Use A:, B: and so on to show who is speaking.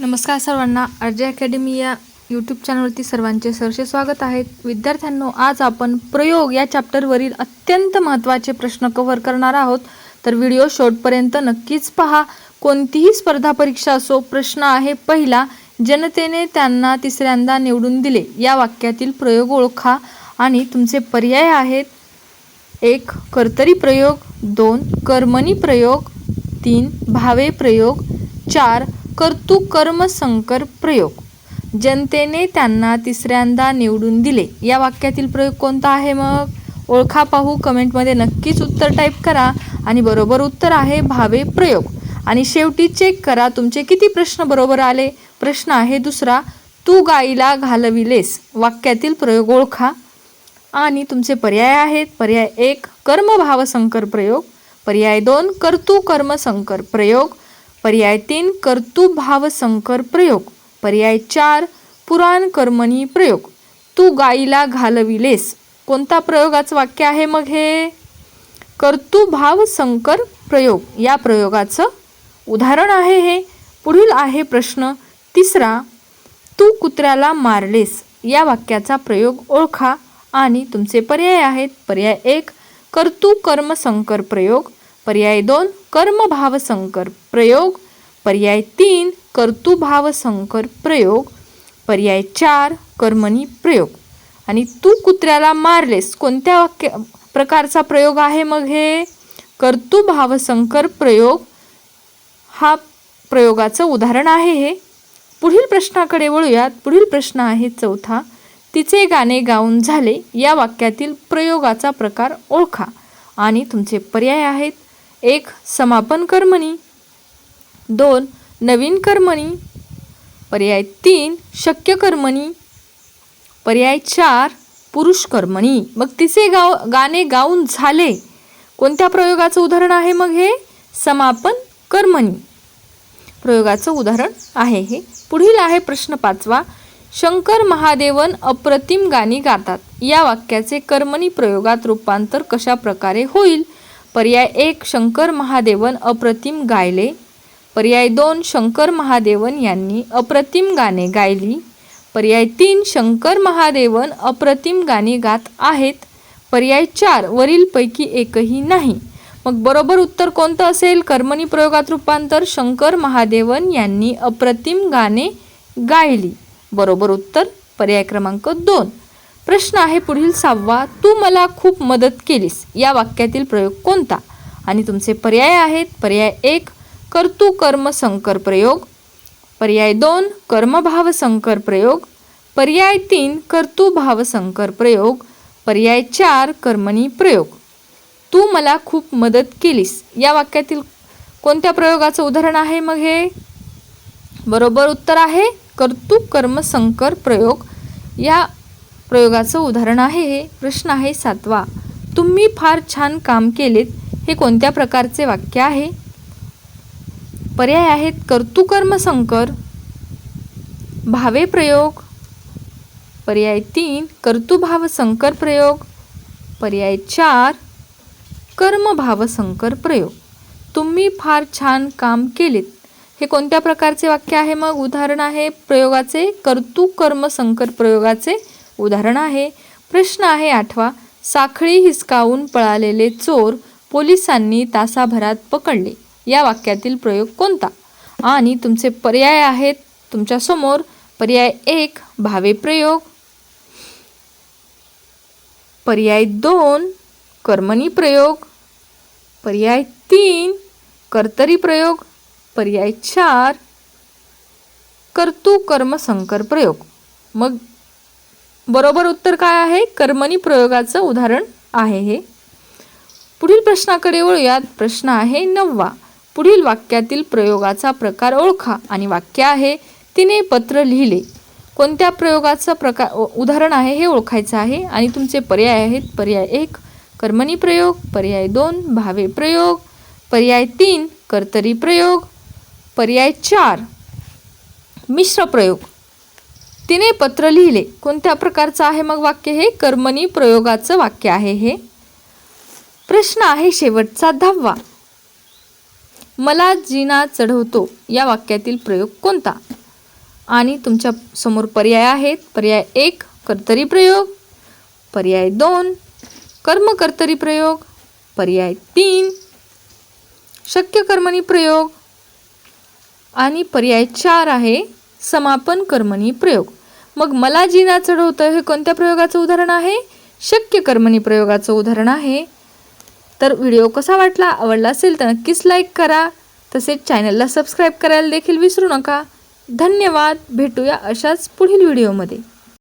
A: नमस्कार सर्वांना. अर्जय अकॅडमी या यूट्यूब चॅनलवरती सर्वांचे सरसे स्वागत आहेत विद्यार्थ्यांनो आज आपण प्रयोग या चॅप्टरवरील अत्यंत महत्त्वाचे प्रश्न कव्हर करणार आहोत. तर व्हिडिओ शेवटपर्यंत नक्कीच पहा. कोणतीही स्पर्धा परीक्षा असो प्रश्न आहे पहिला जनतेने त्यांना तिसऱ्यांदा निवडून दिले. या वाक्यातील प्रयोग ओळखा आणि तुमचे पर्याय आहेत. एक कर्तरी प्रयोग. दोन कर्मणी प्रयोग. तीन भावे प्रयोग. चार कर्तु कर्म संकर प्रयोग. जनतेने त्यांना तिसऱ्यांदा निवडून दिले. या वाक्यातील प्रयोग कोणता आहे मग? ओळखा पाहू कमेंटमध्ये नक्कीच उत्तर टाईप करा आणि बरोबर उत्तर आहे भावे प्रयोग. आणि शेवटी चेक करा तुमचे किती प्रश्न बरोबर आले? प्रश्न आहे दुसरा तू गाईला घालविलेस. वाक्यातील प्रयोग ओळखा. आणि तुमचे पर्याय आहेत. पर्याय एक कर्मभाव संकर प्रयोग. पर्याय दोन कर्तू कर्म संकर प्रयोग. पर्याय तीन कर्तुभाव संकर प्रयोग. पर्याय चार पुराण कर्मणी प्रयोग. तू गाईला घालविलेस कोणता प्रयोगाचं वाक्य आहे मग हे? कर्तुभाव संकर प्रयोग. या प्रयोगाचं उदाहरण आहे हे. पुढील आहे प्रश्न तिसरा. तू कुत्र्याला मारलेस. या वाक्याचा प्रयोग ओळखा. आणि तुमचे पर्याय आहेत. पर्याय एक कर्तु कर्म संकर प्रयोग. पर्याय दोन कर्मभाव संकर प्रयोग. पर्याय तीन कर्तुभाव संकर प्रयोग. पर्याय चार कर्मणी प्रयोग. आणि तू कुत्र्याला मारलेस कोणत्या वाक्य प्रकारचा प्रयोग आहे मग हे? कर्तुभाव संकर प्रयोग. हा प्रयोगाचं उदाहरण आहे हे. पुढील प्रश्नाकडे वळूयात. पुढील प्रश्न आहे चौथा. तिचे गाणे गाऊन झाले. या वाक्यातील प्रयोगाचा प्रकार ओळखा. आणि तुमचे पर्याय आहेत. एक समापन कर्मणी. दोन नवीन कर्मणी. पर्याय तीन शक्य कर्मणी. पर्याय चार पुरुष कर्मणी. मग तिचे गाव गाणे गाऊन झाले. कोणत्या प्रयोगाचं उदाहरण आहे मग हे? समापन कर्मणी. प्रयोगाचं उदाहरण आहे हे. पुढील आहे प्रश्न पाचवा. शंकर महादेवन अप्रतिम गाणी गातात. या वाक्याचे कर्मणी प्रयोगात रूपांतर कशा प्रकारे होईल? पर्याय एक शंकर महादेवन अप्रतिम गायले. पर्याय दोन शंकर महादेवन यांनी अप्रतिम गाणे गायली. पर्याय तीन शंकर महादेवन अप्रतिम गाणी गात आहेत. पर्याय चार वरीलपैकी एकही नाही. मग बरोबर उत्तर कोणतं असेल? कर्मणी प्रयोगात रूपांतर शंकर महादेवन यांनी अप्रतिम गाणे गायली. बरोबर उत्तर पर्याय क्रमांक दोन. प्रश्न आहे पुढील सहावा तू मला खूप मदत केलीस या वाक्यातील प्रयोग कोणता? आणि तुमचे पर्याय आहेत पर्याय एक कर्तु कर्म संकर प्रयोग. पर्याय दोन कर्मभाव संकर प्रयोग. पर्याय तीन कर्तुभाव संकर प्रयोग. पर्याय चार कर्मणी प्रयोग. तू मला खूप मदत केलीस. या वाक्यातील कोणत्या प्रयोगाचं उदाहरण आहे मग हे? बरोबर उत्तर आहे कर्तू कर्म संकर प्रयोग. या प्रयोगाचं उदाहरण आहे हे. प्रश्न आहे सातवा. तुम्ही फार छान काम केलेत. हे कोणत्या प्रकारचे वाक्य आहे? पर्याय आहेत कर्तुकर्म संकर. भावे प्रयोग. पर्याय तीन कर्तुभाव संकर प्रयोग. पर्याय चार कर्मभाव संकर प्रयोग. तुम्ही फार छान काम केलेत. हे कोणत्या प्रकारचे वाक्य आहे? मग उदाहरण आहे प्रयोगाचे कर्तुकर्म संकर प्रयोगाचे. उदाहरण आहे. प्रश्न आहे आठवा साखळी हिसकावून पळालेले चोर पोलिसांनी तासाभरात पकडले. या वाक्यातील प्रयोग कोणता? आणि तुमचे पर्याय आहेत. तुमच्यासमोर पर्याय एक भावे प्रयोग. पर्याय दोन कर्मणी प्रयोग. पर्याय तीन कर्तरी प्रयोग. पर्याय चार कर्तु कर्म संकर प्रयोग. मग बरोबर उत्तर काय आहे? कर्मणी प्रयोगाचं उदाहरण आहे हे. पुढील प्रश्नाकडे वळूयात. प्रश्न आहे नववा. पुढील वाक्यातील प्रयोगाचा प्रकार ओळखा आणि वाक्य आहे तिने पत्र लिहिले. कोणत्या प्रयोगाचं प्रकार उदाहरण आहे हे ओळखायचं आहे आणि तुमचे पर्याय आहेत. पर्याय एक कर्मणी प्रयोग. पर्याय दोन भावे प्रयोग. पर्याय तीन कर्तरी प्रयोग. पर्याय चार मिश्र प्रयोग. तिने पत्र लिहिले. कोणत्या प्रकारचं आहे मग वाक्य हे? कर्मणी प्रयोगाचं वाक्य आहे हे. प्रश्न आहे शेवटचा दहावा. मला जिना चढवतो. या वाक्यातील प्रयोग कोणता? आणि तुमच्यासमोर पर्याय आहेत. पर्याय एक कर्तरी प्रयोग. पर्याय दोन कर्मकर्तरी प्रयोग. पर्याय तीन शक्य कर्मणी प्रयोग. आणि पर्याय चार आहे समापन कर्मणी प्रयोग. मग मला जिना चढवतं हे कोणत्या प्रयोगाचं उदाहरण आहे? शक्य कर्मणी प्रयोगाचं उदाहरण आहे. तर व्हिडिओ कसा वाटला आवडला असेल तर नक्कीच लाईक करा. तसेच चॅनलला सबस्क्राईब करायला देखील विसरू नका. धन्यवाद भेटूया अशाच पुढील व्हिडिओमध्ये